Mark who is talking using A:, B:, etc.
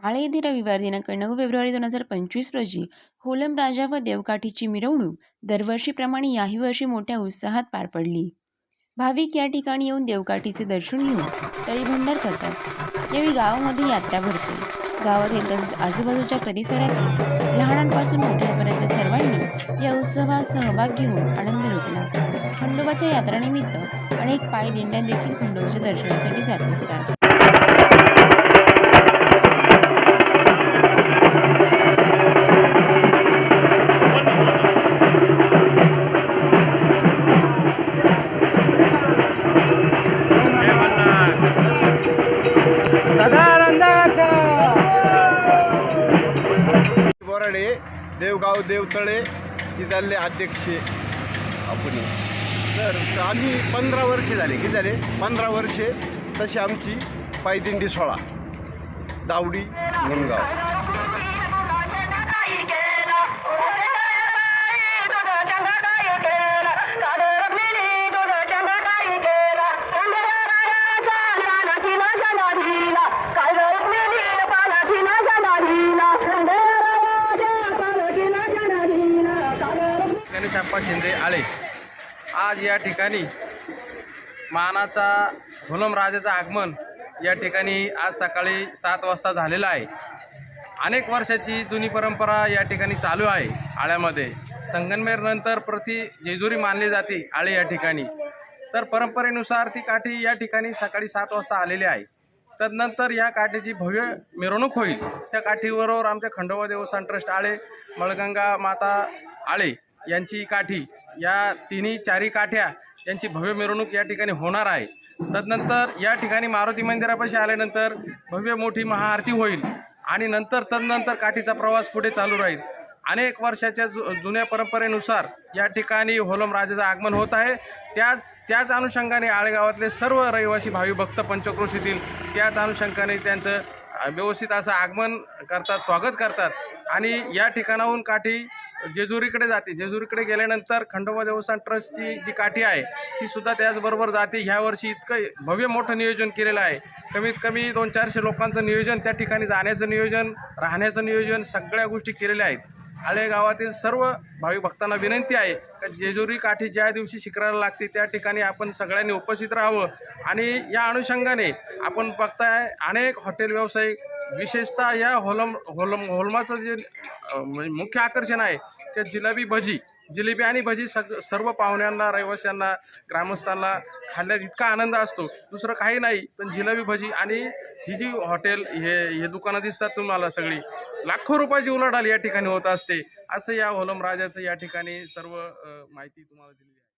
A: आळे येथे रविवार दिनांक नऊ फेब्रुवारी दोन हजार पंचवीस रोजी होलम राजा व देवकाठीची मिरवणूक दरवर्षीप्रमाणे याही वर्षी मोठ्या उत्साहात पार पडली. भाविक या ठिकाणी येऊन देवकाठीचे दर्शन घेऊन तळीभंडार करतात. यावेळी गावामध्ये यात्रा भरते. गावातील तसेच आजूबाजूच्या परिसरातील लहानांपासून मोठ्यांपर्यंत सर्वांनी या उत्सवात सहभाग घेऊन आनंद लुटला. खंडोबाच्या यात्रानिमित्त अनेक पायदिंड्या देखील खंडोबाच्या दर्शनासाठी जात असतात.
B: बोराडे देवगाव देवतळे तिथले अध्यक्ष. आपण तर आम्ही पंधरा वर्षे झाले किती झाले पंधरा वर्षे तशी आमची पायदिंडी सोळा दावडी मुनगाव.
C: गणेशाप्पा शिंदे आळे. आज या ठिकाणी मानाचा हुलम राजाचं आगमन या ठिकाणी आज सकाळी सात वाजता झालेलं आहे. अनेक वर्षाची जुनी परंपरा या ठिकाणी चालू आहे आळ्यामध्ये. संगनमेरनंतर प्रति जेजुरी मानली जाते आळे या ठिकाणी. तर परंपरेनुसार ती काठी या ठिकाणी सकाळी सात वाजता आलेली आहे. तदनंतर या काठीची भव्य मिरवणूक होईल. त्या काठीबरोबर आमच्या खंडोबा देवस्थान ट्रस्ट आळे मळगंगा माता आळे यांची काठी या तिन्ही चारी काठ्या यांची भव्य मिरवणूक या ठिकाणी होणार आहे. तदनंतर या ठिकाणी मारुती मंदिरापाशी आल्यानंतर भव्य मोठी महाआरती होईल आणि नंतर तदनंतर काठीचा प्रवास पुढे चालू राहील. अनेक वर्षाच्या जु जुन्या परंपरेनुसार या ठिकाणी होलम राजाचं आगमन होत आहे. त्याच त्याच अनुषंगाने आळेगावातले सर्व रहिवासी भावी भक्त पंचक्रोशीतील त्याच अनुषंगाने त्यांचं व्यवस्थित असं आगमन करतात स्वागत करतात. आणि या ठिकाणाहून काठी जेजुरीकडे जाते. जेजुरीकडे गेल्यानंतर खंडोबा देवस्थान ट्रस्टची जी काठी आहे ती सुद्धा त्याचबरोबर जाते. ह्या वर्षी इतकं भव्य मोठं नियोजन केलेलं आहे. कमीत कमी दोन चारशे लोकांचं नियोजन त्या ठिकाणी जाण्याचं नियोजन राहण्याचं नियोजन सगळ्या गोष्टी केलेल्या आहेत. आळे गावातील सर्व भाविक भक्तांना विनंती आहे का जेजुरी काठी ज्या दिवशी शिकरायला लागते त्या ठिकाणी आपण सगळ्यांनी उपस्थित राहावं. आणि या अनुषंगाने आपण बघताय अनेक हॉटेल व्यावसायिक विशेषतः या होलम होलम होलमाचं जे म्हणजे मुख्य आकर्षण आहे की जिलेबी भजी. जिलेबी आणि भजी सग सर्व पाहुण्यांना रहिवाशांना ग्रामस्थांना खाल्ल्यात इतका आनंद असतो. दुसरं काही नाही पण जिलेबी भजी आणि ही जी हॉटेल हे हे दुकानं दिसतात तुम्हाला सगळी लाखो रुपयाची उलाढाल या ठिकाणी होत असते. असं या होलम राजाचं या ठिकाणी सर्व माहिती तुम्हाला दिली